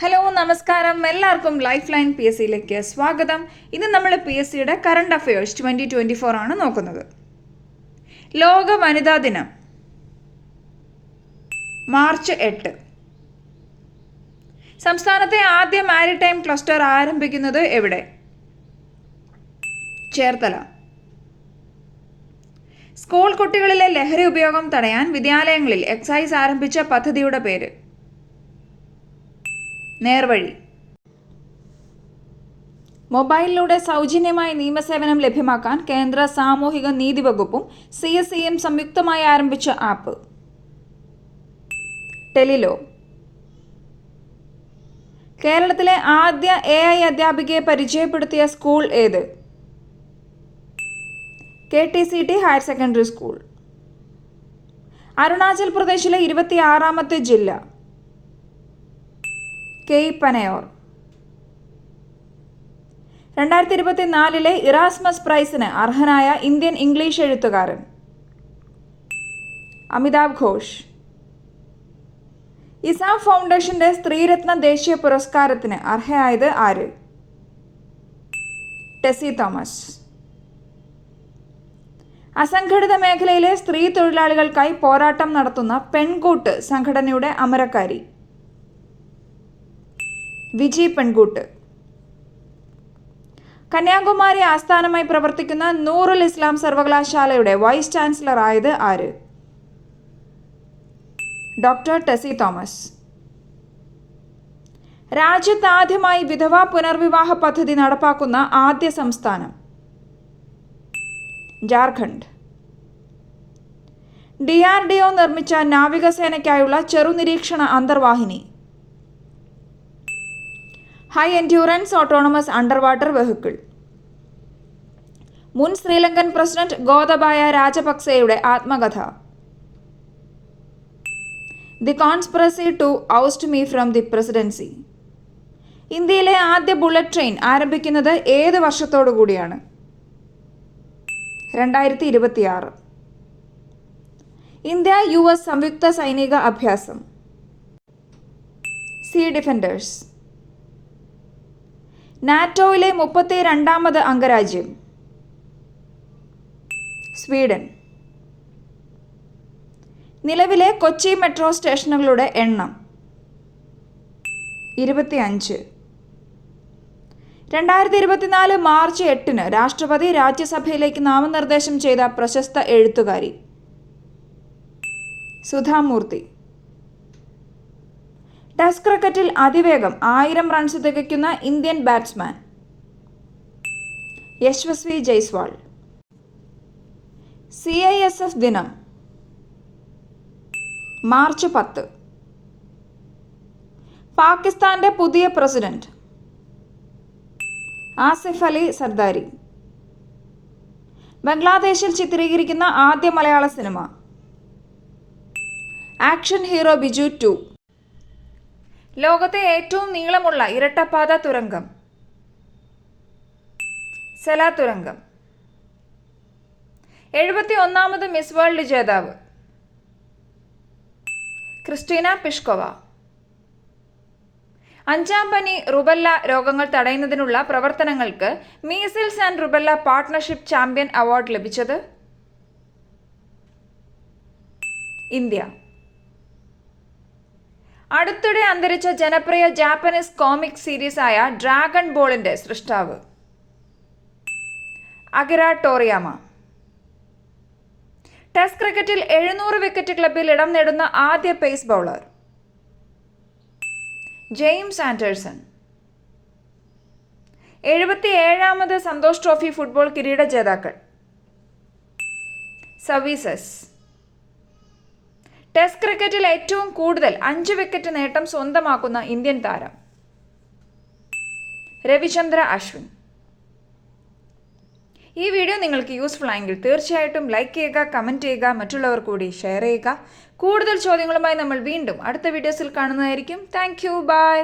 Hello നമസ്കാരം. എല്ലാവർക്കും life line P S സിയിലേക്ക് സ്വാഗതം. ഇന്ന് നമ്മൾ പി എസ് സിയുടെ current affairs twenty twenty four ആണ് നോക്കുന്നത്. ലോക വനിതാ ദിനം. മാർച്ച് എട്ട്. സംസ്ഥാനത്തെ ആദ്യ മാരിടൈം ക്ലസ്റ്റർ ആരംഭിക്കുന്നത് എവിടെ? ചേർത്തല. സ്കൂൾ കുട്ടികളിലെ ലഹരി ഉപയോഗം തടയാൻ വിദ്യാലയങ്ങളിൽ എക്സൈസ് ആരംഭിച്ച പദ്ധതിയുടെ പേര്. നേർവഴി. മൊബൈലിലൂടെ സൗജന്യമായി നിയമസേവനം ലഭ്യമാക്കാൻ കേന്ദ്ര സാമൂഹിക നീതി വകുപ്പും സി എസ് സിയും സംയുക്തമായി ആരംഭിച്ച ആപ്പ്. ടെലിലോ. കേരളത്തിലെ ആദ്യ എ ഐ അധ്യാപികയെ പരിചയപ്പെടുത്തിയ സ്കൂൾ ഏത്? K T C T higher secondary school. Arunachal പ്രദേശിലെ ഇരുപത്തിയാറാമത്തെ ജില്ല. കെയ് പനയോർ. രണ്ടായിരത്തി ഇരുപത്തിനാലിലെ ഇറാസ്മസ് പ്രൈസിന് അർഹനായ ഇന്ത്യൻ ഇംഗ്ലീഷ് എഴുത്തുകാരൻ. അമിതാഭ് ഘോഷ്. ഇസാം ഫൗണ്ടേഷന്റെ സ്ത്രീരത്ന ദേശീയ പുരസ്കാരത്തിന് അർഹയായത് ആര്? ടെസി തോമസ്. അസംഘടിത മേഖലയിലെ സ്ത്രീ തൊഴിലാളികൾക്കായി പോരാട്ടം നടത്തുന്ന പെൺകൂട്ട് സംഘടനയുടെ അമരക്കാരി. വിജി പെൺകൂട്ട്. കന്യാകുമാരി ആസ്ഥാനമായി പ്രവർത്തിക്കുന്ന നൂറുൽ ഇസ്ലാം സർവകലാശാലയുടെ വൈസ് ചാൻസലർ ആയത് ആര്? ഡോക്ടർ ടെസി തോമസ്. രാജ്യത്ത് ആദ്യമായി വിധവാ പുനർവിവാഹ പദ്ധതി നടപ്പാക്കുന്ന ആദ്യ സംസ്ഥാനം Jharkhand. D R D O നിർമ്മിച്ച നാവികസേനയ്ക്കായുള്ള ചെറുനിരീക്ഷണ അന്തർവാഹിനി. High endurance autonomous under water vehicle മുൻ ശ്രീലങ്കൻ പ്രസിഡന്റ് ഗോതബായ രാജപക്സെയുടെ ആത്മകഥ. The conspiracy to oust me from the presidency ഇന്ത്യയിലെ ആദ്യ ബുള്ളറ്റ് ട്രെയിൻ ആരംഭിക്കുന്നത് ഏത് വർഷത്തോടു കൂടിയാണ്? രണ്ടായിരത്തി ഇരുപത്തിയാറ് ഇന്ത്യ യു എസ് സംയുക്ത സൈനിക അഭ്യാസം. സീ ഡിഫൻഡേഴ്സ് നാറ്റോയിലെ മുപ്പത്തി രണ്ടാമത് അംഗരാജ്യം. സ്വീഡൻ. നിലവിലെ കൊച്ചി മെട്രോ സ്റ്റേഷനുകളുടെ എണ്ണം ഇരുപത്തിയഞ്ച്. രണ്ടായിരത്തി ഇരുപത്തിനാല് മാർച്ച് എട്ടിന് രാഷ്ട്രപതി രാജ്യസഭയിലേക്ക് നാമനിർദ്ദേശം ചെയ്ത പ്രശസ്ത എഴുത്തുകാരി സുധാമൂർത്തി. ടെസ്റ്റ് ക്രിക്കറ്റിൽ അതിവേഗം ആയിരം runs തികയ്ക്കുന്ന Indian batsman Yashasvi Jaiswal. C I S F ദിനം. മാർച്ച് പത്ത്. പാകിസ്ഥാന്റെ പുതിയ പ്രസിഡന്റ്. ആസിഫ് അലി സർദാരി. ബംഗ്ലാദേശിൽ ചിത്രീകരിക്കുന്ന ആദ്യ മലയാള cinema. Action hero Biju two. ലോകത്തെ ഏറ്റവും നീളമുള്ള ഇരട്ടപ്പാത തുരങ്കം. സെല തുരങ്കം. എഴുപത്തി ഒന്നാമത് മിസ് വേൾഡ് ജേതാവ്. Kristina Pishkova. അഞ്ചാം പനി റുബല്ല രോഗങ്ങൾ തടയുന്നതിനുള്ള പ്രവർത്തനങ്ങൾക്ക് measles and rubella partnership champion award ലഭിച്ചത്? ഇന്ത്യ. അടുത്തിടെ അന്തരിച്ച ജനപ്രിയ ജാപ്പനീസ് കോമിക് സീരീസായ ഡ്രാഗൺ ബോളിന്റെ സൃഷ്ടാവ്. Akira Toriyama. ടെസ്റ്റ് ക്രിക്കറ്റിൽ എഴുന്നൂറ് വിക്കറ്റ് ക്ലബിൽ ഇടം നേടുന്ന ആദ്യ പേസ് ബൗളർ. James Anderson. എഴുപത്തി ഏഴാമത് സന്തോഷ് ട്രോഫി ഫുട്ബോൾ കിരീട ജേതാക്കൾ. സർവീസസ് ടെസ്റ്റ് ക്രിക്കറ്റിൽ ഏറ്റവും കൂടുതൽ അഞ്ച് വിക്കറ്റ് നേട്ടം സ്വന്തമാക്കുന്ന ഇന്ത്യൻ താരം രവിചന്ദ്ര അശ്വിൻ. ഈ വീഡിയോ നിങ്ങൾക്ക് യൂസ്ഫുൾ ആയെങ്കിൽ തീർച്ചയായിട്ടും ലൈക്ക് ചെയ്യുക കമന്റ് ചെയ്യുക മറ്റുള്ളവർ കൂടി ഷെയർ ചെയ്യുക. കൂടുതൽ ചോദ്യങ്ങളുമായി നമ്മൾ വീണ്ടും അടുത്ത വീഡിയോസിൽ കാണുന്നതായിരിക്കും. Thank you by